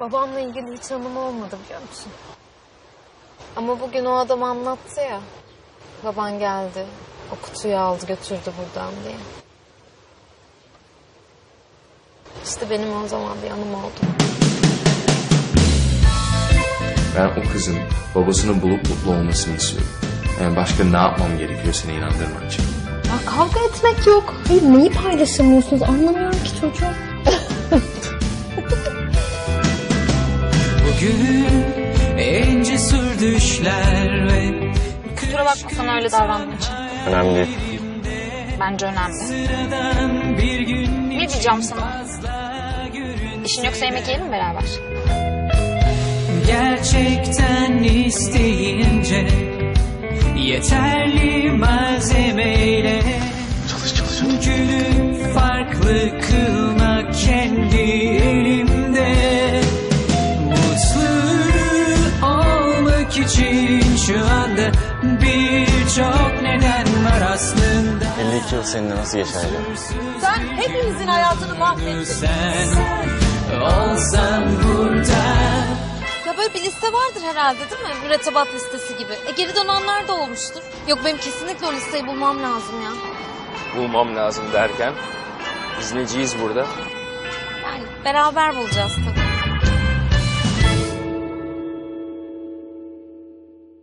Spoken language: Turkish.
Babamla ilgili hiç anım olmadı biliyor musun? Ama bugün o adam anlattı ya. Baban geldi. O kutuyu aldı götürdü buradan diye. İşte benim o zaman bir anım oldu. Ben o kızın babasının bulup mutlu olmasını istiyorum. Yani başka ne yapmam gerekiyor seni inandırmak için? Ya kavga etmek yok. Hayır neyi paylaşamıyorsunuz anlamıyorum ki çocuğum. Bugün en cesur düşler ve Kusura bakma sana öyle davrandım için. Önemli değil. Bence önemli. sıradan bir gün Ne diyeceğim sana? İşin yoksa yemek yiyelim mi beraber? gerçekten isteyince yeterli malzemeyle Çalış çalış. Günü farklı kılmak kendi için şu anda birçok neden var aslında 52 yıl seninle nasıl geçer acaba? Sen hepimizin hayatını mahvettin. Sen olsan burada Ya böyle bir liste vardır herhalde değil mi? Mürettebat listesi gibi. E geri dönenler de olmuştur. Yok benim kesinlikle o listeyi bulmam lazım ya. Bulmam lazım derken biz neciyiz burada? Yani beraber bulacağız tabii.